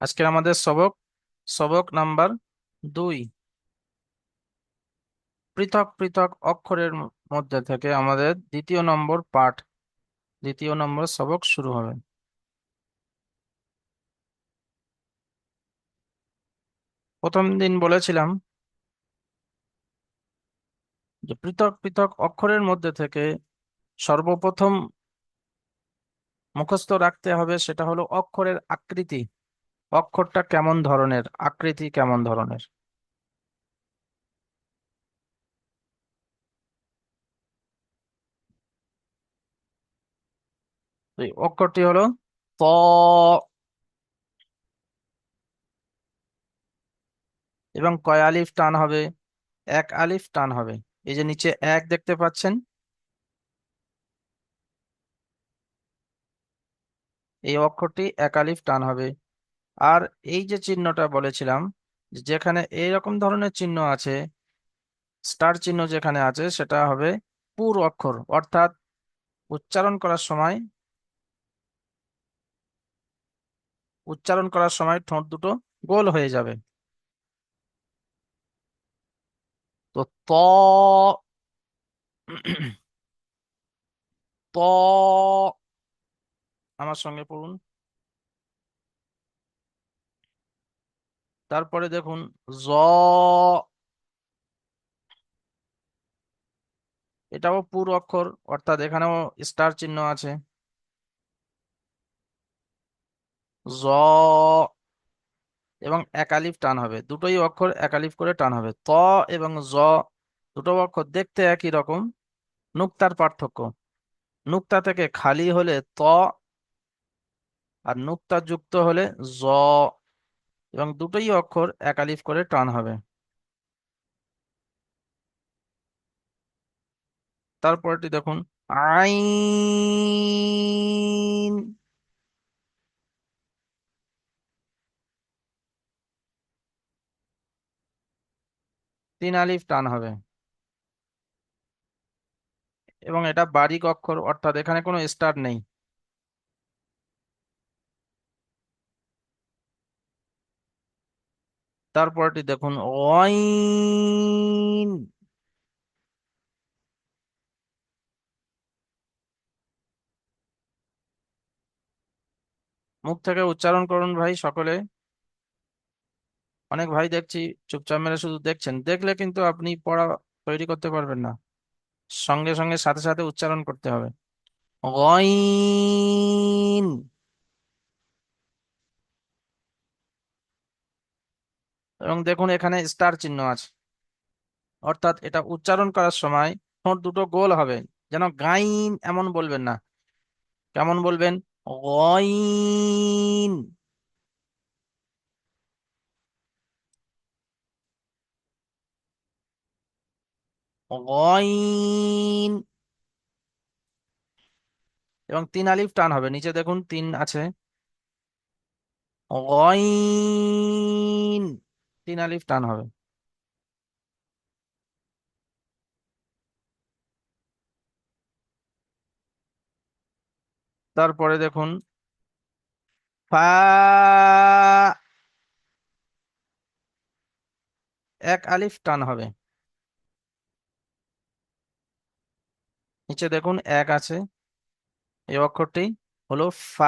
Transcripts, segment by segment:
আজকের আমাদের সবক সবক নাম্বার দুই। পৃথক পৃথক অক্ষরের মধ্যে থেকে আমাদের দ্বিতীয় নম্বর পাঠ, দ্বিতীয় নম্বর সবক শুরু হবে। প্রথম দিন বলেছিলাম যে পৃথক পৃথক অক্ষরের মধ্যে থেকে সর্বপ্রথম মুখস্থ রাখতে হবে সেটা হলো অক্ষরের আকৃতি। অক্ষরটা কেমন ধরনের? আকৃতি কেমন ধরনের? অক্ষরটি হলো ত। এবং কয় আলিফ টান হবে? এক আলিফ টান হবে। এই যে নিচে এক দেখতে পাচ্ছেন? এই অক্ষরটি এক আলিফ টান হবে। আর এই যে চিহ্নটা বলেছিলাম যেখানে এইরকম ধরনের চিহ্ন আছে, স্টার চিহ্ন যেখানে আছে, সেটা হবে পুর অক্ষর। অর্থাৎ উচ্চারণ করার সময়, উচ্চারণ করার সময় ঠোঁট দুটো গোল হয়ে যাবে। তো ত ত, আমার সঙ্গে পড়ুন। তারপরে দেখুন, জ এটাও পুর অক্ষর, অর্থাৎ এখানেও স্টার চিহ্ন আছে। জ এবং একালিফ টান হবে, দুটোই অক্ষর একালিফ করে টান হবে। ত এবং জ দুটো অক্ষর দেখতে একই রকম, নুক্তার পার্থক্য। নুক্তা থেকে খালি হলে ত, আর নুক্তা যুক্ত হলে জ। এবং দুটোই অক্ষর একালিফ করে টান হবে। তারপরটি দেখুন, আইন। তিন আলিফ টান হবে। এবং এটা বারিক অক্ষর, অর্থাৎ এখানে কোনো স্টার নেই। তারপরটি দেখুন, ওয়াইন। মুখ থেকে উচ্চারণ করুন ভাই সকলে। অনেক ভাই দেখছি চুপচাপ মেরে শুধু দেখছেন। দেখলে কিন্তু আপনি পড়া তৈরি করতে পারবেন না। সঙ্গে সঙ্গে সাথে সাথে উচ্চারণ করতে হবে। গয়ন এবং দেখুন এখানে স্টার চিহ্ন আছে। অর্থাৎ এটা উচ্চারণ করার সময় ঠোঁট দুটো গোল হবে। যেন গাইন এমন বলবেন না। কেমন বলবেন? গয়ন গয়ন এবং তিন আলিফ টান হবে। নিচে দেখুন তিন আছে। গয়ন তিন আলিফ টান হবে। তারপরে দেখুন, ফা এক আলিফ টান হবে। নিচে দেখুন, এক আছে। এই অক্ষরটি হলো ফা,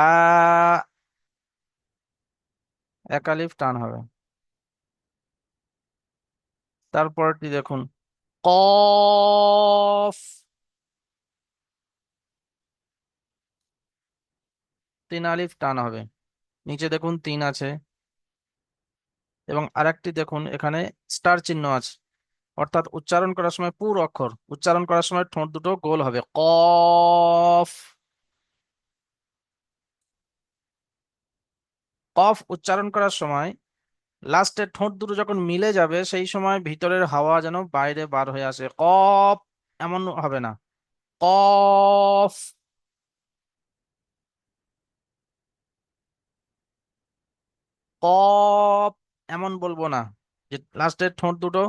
এক আলিফ টান হবে। তারপরটি দেখুন। কফ। তিন আলিফ টান হবে। নিচে দেখুন তিন আছে। এবং আরেকটি দেখুন এখানে স্টার চিহ্ন আছে। অর্থাৎ উচ্চারণ করার সময় পুর অক্ষর উচ্চারণ করার সময় ঠোঁট দুটো গোল হবে। কফ। কফ উচ্চারণ করার সময় লাস্টের ঠোঁট দুটো যখন মিলে যাবে, সেই সময় ভিতরের হাওয়া যেন বাইরে বার হয়ে আসে। কফ, এমন হবে না। কফ। কফ, এমন বলব না যে লাস্টের ঠোঁট দুটো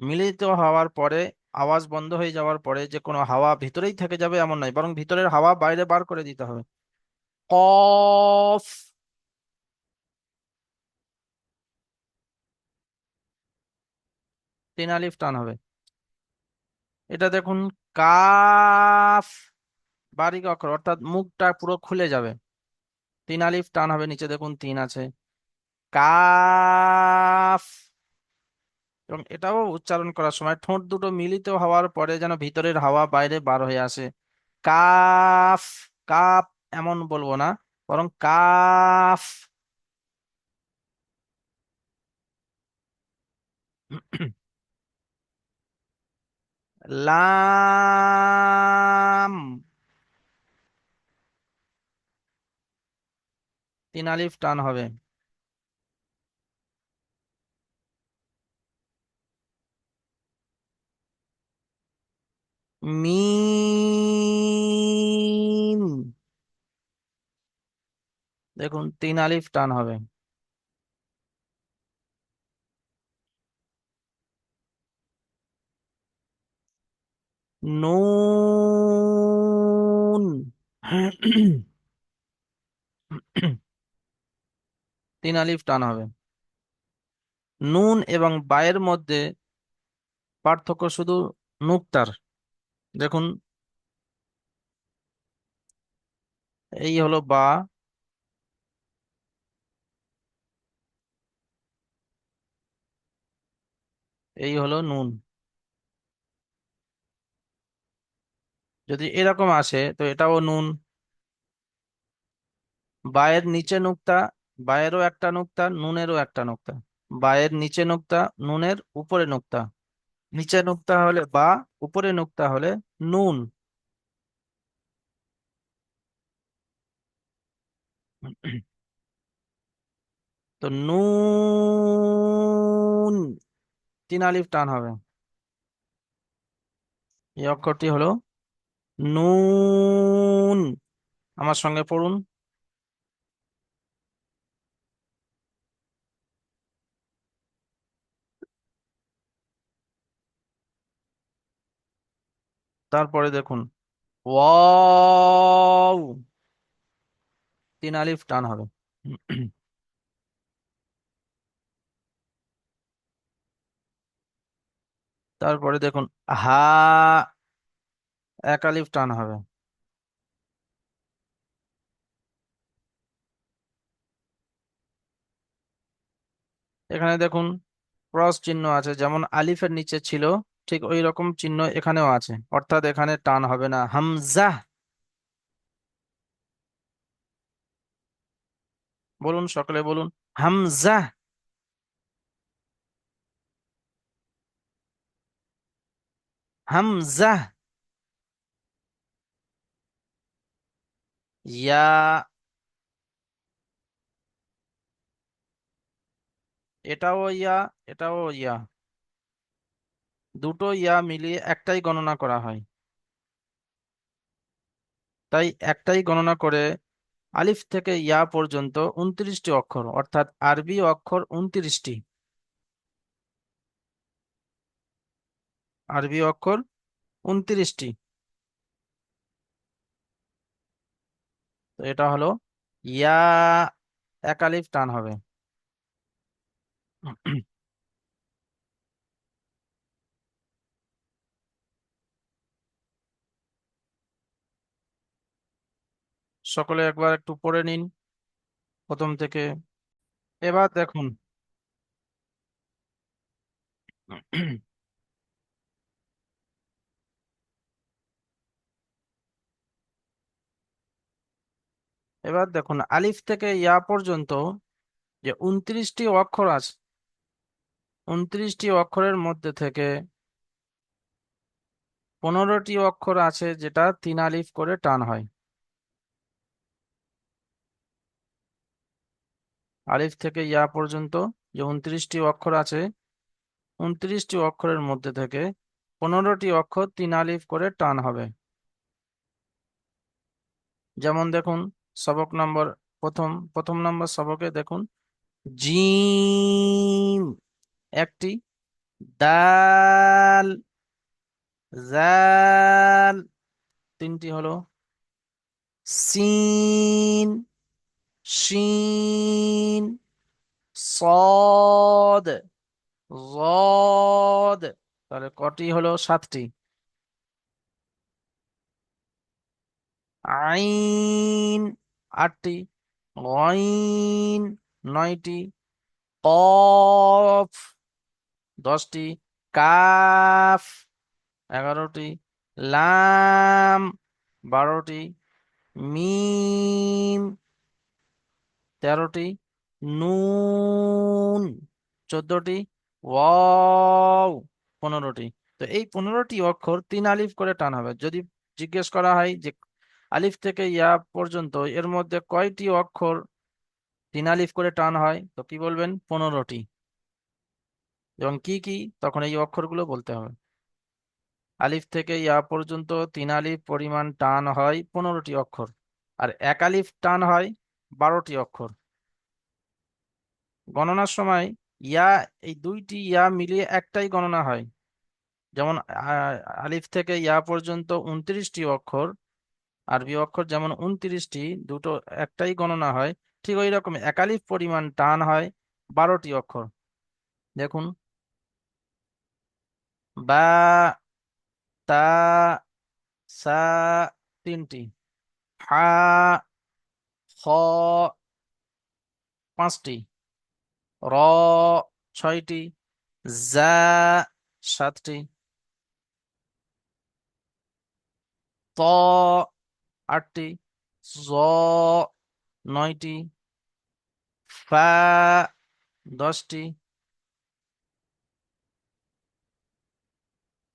মিলিত হওয়ার পরে, আওয়াজ বন্ধ হয়ে যাওয়ার পরে যে কোনো হাওয়া ভিতরেই থেকে যাবে এমন নয়, বরং ভিতরের হাওয়া বাইরে বার করে দিতে হবে। কফ। তিন আলিফ টান হবে। এটা দেখুন, কাফ বারিক অক্ষর, অর্থাৎ মুখটা পুরো খুলে যাবে। তিন আলিফ টান হবে, নিচে দেখুন তিন আছে। কাফ এবং এটাও উচ্চারণ করার সময় ঠোঁট দুটো মিলিত হওয়ার পরে যেন ভিতরের হাওয়া বাইরে বার হয়ে আসে। কাফ, কাপ এমন বলব না, বরং কাফ। লাম। তিন আলিফ টান হবে। মিম। দেখুন তিন আলিফ টান হবে। নুন তিন আলিফ টান হবে। নুন এবং বায়ের মধ্যে পার্থক্য শুধু নুক্তার। দেখুন। এই হলো বা। এই হলো নুন। যদি এরকম আসে, তো এটাও নুন। বায়ের নিচে নুক্তা, বায়েরও একটা নুক্তা, নুনেরও একটা নুক্তা। বায়ের নিচে নুক্তা, নুনের উপরে নুক্তা। নিচে নুক্তা হলে বা, উপরে নুক্তা হলে নুন। তো নুন, তিন আলিফ টান হবে। এই অক্ষরটি হলো নুন। আমার সঙ্গে পড়ুন। তারপরে দেখুন। ওয়াও! তিন আলিফ টান হবে। তারপরে দেখুন হা এক টান হবে। এখানে দেখুন ক্রস চিহ্ন আছে, যেমন আলিফের নিচে ছিল, ঠিক ওই রকম চিহ্ন এখানেও আছে, অর্থাৎ এখানে টান হবে না। হামজা! বলুন, সকলে বলুন, হামজা! হামজা! ইয়া এটাও ইয়া এটাও ইয়া। দুটো ইয়া মিলিয়ে একটাই গণনা করা হয়। তাই একটাই গণনা করে আলিফ থেকে ইয়া পর্যন্ত উনত্রিশটি অক্ষর, অর্থাৎ আরবি অক্ষর উনত্রিশটি আরবি অক্ষর উনত্রিশটি তো এটা হলো, ইয়া এক আলিফ টান হবে। সকলে একবার একটু পড়ে নিন প্রথম থেকে। এবার দেখুন। এবার দেখুন, আলিফ থেকে ইয়া পর্যন্ত যে উনত্রিশটি অক্ষর আছে উনত্রিশটি অক্ষরের মধ্যে থেকে পনেরোটি অক্ষর আছে যেটা তিন আলিফ করে টান হয়। আলিফ থেকে ইয়া পর্যন্ত যে উনত্রিশটি অক্ষর আছে উনত্রিশটি অক্ষরের মধ্যে থেকে পনেরোটি অক্ষর তিন আলিফ করে টান হবে। যেমন দেখুন সবক নম্বর, প্রথম প্রথম নম্বর সবকে দেখুন। জিম, একটি। দাল, জাল, তিনটি হলো। সিন সিন সদ জদ তাহলে কটি হলো? সাতটি। আইন আটটি গইন নয়টি, কফ, দশটি, কাফ, এগারোটি, লাম, বারোটি, মিম, তেরোটি, নুন, চোদ্দটি, ওয়াও, পনেরোটি। তো এই পনেরোটি অক্ষর তিন আলিফ করে টান হবে। যদি জিজ্ঞেস করা হয় যে আলিফ থেকে ইয়া পর্যন্ত এর মধ্যে কয়টি অক্ষর তিন আলিফ করে টান হয়? তো কি বলবেন? পনেরোটি। এবং কি কি? তখন এই অক্ষরগুলো বলতে হবে। আলিফ থেকে ইয়া পর্যন্ত তিন আলিফ পরিমাণ টান হয় পনেরোটি অক্ষর। আর এক আলিফ টান হয় বারোটি অক্ষর। গণনার সময় ইয়া, এই দুইটি ইয়া মিলিয়ে একটাই গণনা হয়। যেমন আলিফ থেকে ইয়া পর্যন্ত উনত্রিশটি অক্ষর আরবি অক্ষর যেমন উনত্রিশটি, দুটো একটাই গণনা হয়, ঠিক ওই রকম একালিফ পরিমাণ টান হয় বারোটি অক্ষর। দেখুন। বা, তা, সা, তিনটি। হা, খ, পাঁচটি। র, ছয়টি। জা, সাতটি। ত আটটি, জ, নয়টি, ফা, দশটি,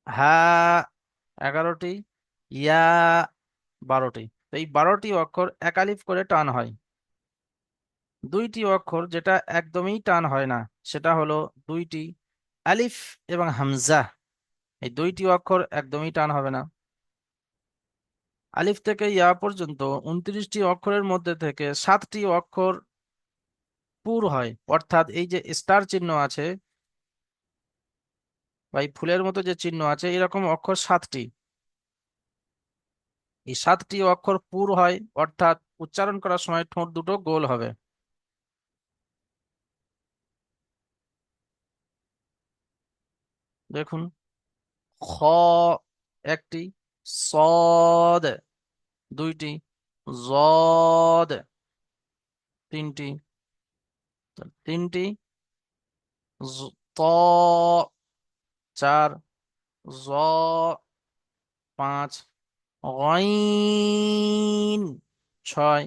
হা, এগারোটি, ইয়া, বারোটি। এই বারোটি অক্ষর একালিফ করে টান হয়। দুইটি অক্ষর যেটা একদমই টান হয় না, সেটা হলো দুইটি আলিফ এবং হামজা। এই দুইটি অক্ষর একদমই টান হবে না। আলিফ থেকে ইয়া পর্যন্ত উনত্রিশটি অক্ষরের মধ্যে থেকে সাতটি অক্ষর পুর হয়। অর্থাৎ এই যে স্টার চিহ্ন আছে, বা এই ফুলের মতো যে চিহ্ন আছে, এরকম অক্ষর সাতটি। এই সাতটি অক্ষর পুর হয়, অর্থাৎ উচ্চারণ করার সময় ঠোঁট দুটো গোল হবে। দেখুন, খ একটি সদ, দুইটি জদ, তিনটি তিনটি ত, চার, জ, পাঁচ, গইন, ছয়,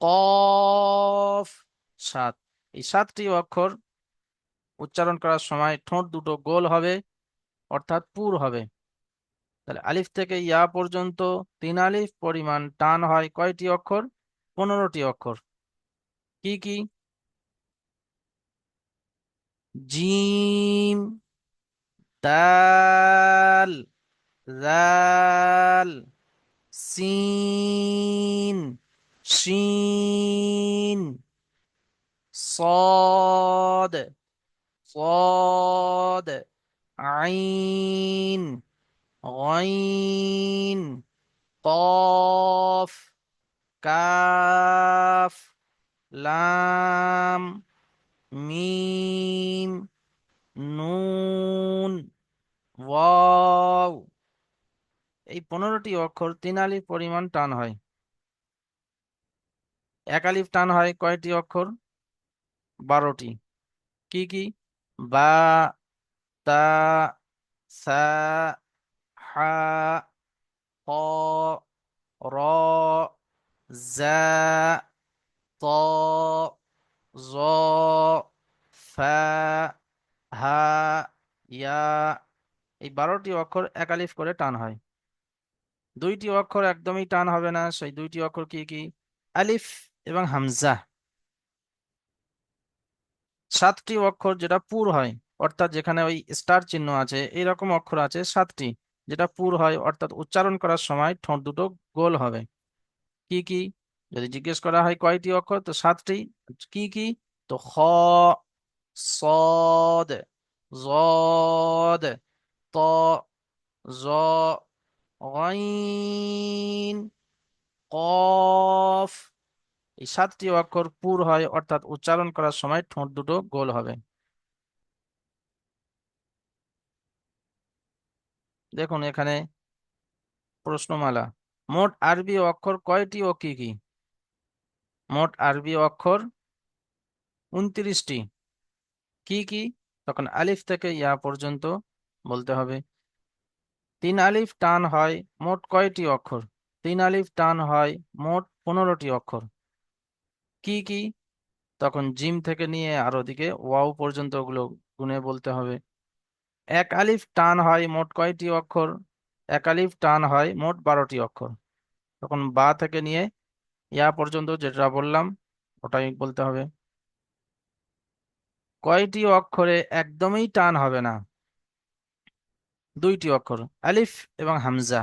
কফ, সাত। এই সাতটি অক্ষর উচ্চারণ করার সময় ঠোঁট দুটো গোল হবে, অর্থাৎ পুর হবে। তাহলে আলিফ থেকে ইয়া পর্যন্ত তিন আলিফ পরিমাণ টান হয় কয়টি অক্ষর পনেরোটি অক্ষর কি কি জিম দাল জাল সিন শিন صاد صاد عين غين قاف কাফ লাম মিম নুন ওয়াও এই পনেরোটি অক্ষর তিন আলিফ পরিমাণ টান হয় এক আলিফ টান হয় কয়টি অক্ষর বারোটি কি কি বা তা সা হা র জা ত জ ফা হা ইয়া এই বারোটি অক্ষর একালিফ করে টান হয়। দুইটি অক্ষর একদমই টান হবে না, সেই দুইটি অক্ষর কি কি? আলিফ এবং হামজা। সাতটি অক্ষর যেটা পুর হয়, অর্থাৎ যেখানে ওই স্টার চিহ্ন আছে, এইরকম অক্ষর আছে সাতটি। যেটা পুর হয়, অর্থাৎ উচ্চারণ করার সময় ঠোঁট দুটো গোল হবে। কি কি? যদি জিজ্ঞেস করা হয় কয়টি অক্ষর, তো সাতটি। কি কি? তো খ সদ জদ ত, জ কফ। এই সাতটি অক্ষর পুর হয়, অর্থাৎ উচ্চারণ করার সময় ঠোঁট দুটো গোল হবে। দেখুন এখানে প্রশ্নমালা, মোট আরবি অক্ষর কয়টি ও কি কি? মোট আরবি অক্ষর উনত্রিশটি। কি কি? তখন আলিফ থেকে ইয়া পর্যন্ত বলতে হবে। তিন আলিফ টান হয় মোট কয়টি অক্ষর? তিন আলিফ টান হয় মোট পনেরোটি অক্ষর। কি কি? তখন জিম থেকে নিয়ে আর ওদিকে ওয়াও পর্যন্ত ওগুলো গুনে বলতে হবে। এক আলিফ টান হয় মোট কয়টি অক্ষর? এক আলিফ টান হয় মোট বারোটি অক্ষর। তখন বা থেকে নিয়ে ইয়া পর্যন্ত যেটা বললাম, ওটাই বলতে হবে। কয়টি অক্ষরে একদমই টান হবে না? দুইটি অক্ষর, আলিফ এবং হামজা।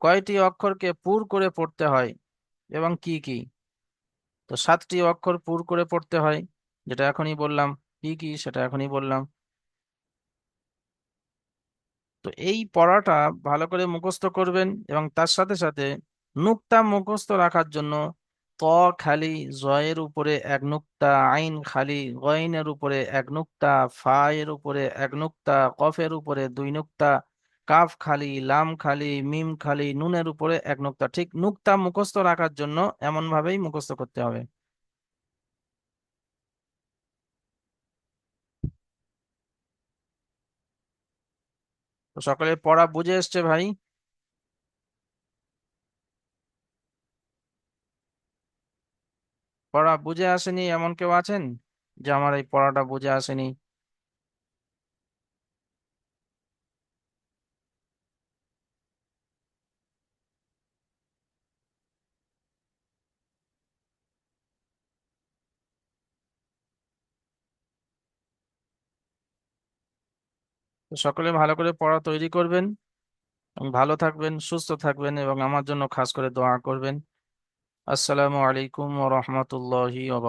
কয়টি অক্ষরকে পুর করে পড়তে হয় এবং কি কি? তো সাতটি অক্ষর পুর করে পড়তে হয়, যেটা এখনই বললাম। কি কি সেটা এখনই বললাম। তো এই পড়াটা ভালো করে মুখস্থ করবেন এবং তার সাথে সাথে নুক্তা মুখস্থ রাখার জন্য ত খালি জয়ের উপরে এক নুক্তা, আইন খালি গইনের উপরে এক নুক্তা, ফা এর উপরে এক নুক্তা, কফের উপরে দুই নুক্তা, কাফ খালি, লাম খালি, মিম খালি, নুনের উপরে এক নুক্তা। ঠিক নুক্তা মুখস্থ রাখার জন্য এমন ভাবেই মুখস্থ করতে হবে। তো সকলে পড়া বুঝে এসছে ভাই? পড়া বুঝে আসেনি, এমন কেউ আছেন? যে আমার এই পড়াটা বুঝে আসেনি? সকলে ভালো করে পড়া তৈরি করবেন। ভালো থাকবেন, সুস্থ থাকবেন এবং আমার জন্য খাস করে দোয়া করবেন। আসসালামু আলাইকুম ওয়া রাহমাতুল্লাহি ওয়া